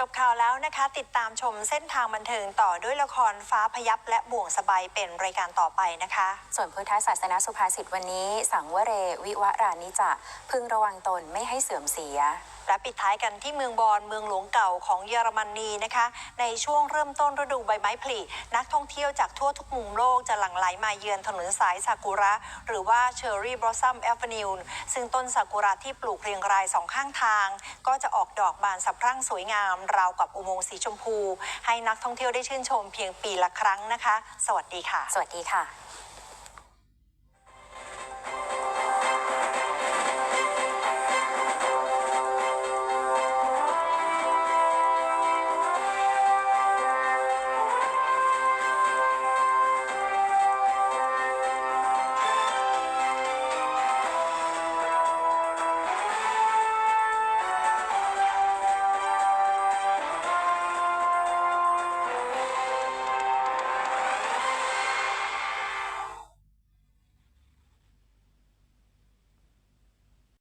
จบข่าวแล้วนะคะ ติดตามชมเส้นทางบันเทิงต่อด้วยละครฟ้าพยับและบ่วงสบายเป็นรายการต่อไปนะคะ ส่วนพุทธศาสนาสุภาษิตวันนี้ สังวเร วิวรานิจะพึงระวังตนไม่ให้เสื่อมเสีย และปิดท้ายกันที่เมืองบอนเมืองหลวงเก่าของเยอรมนีนะคะ ในช่วงเริ่มต้นฤดูใบไม้ผลินักท่องเที่ยวจากทั่วทุกมุมโลกจะหลั่งไหลมาเยือนถนนสายซากุระ หรือว่าเชอร์รี่บลอสซัมแอฟเวนิวซึ่งต้นซากุระที่ปลูกเรียงรายสองข้างทาง ก็จะออกดอกบานสะพรั่งสวยงามราวกับอุโมงค์สีชมพู ให้นักท่องเที่ยวได้ชื่นชมเพียงปีละครั้งนะคะ สวัสดีค่ะ สวัสดีค่ะ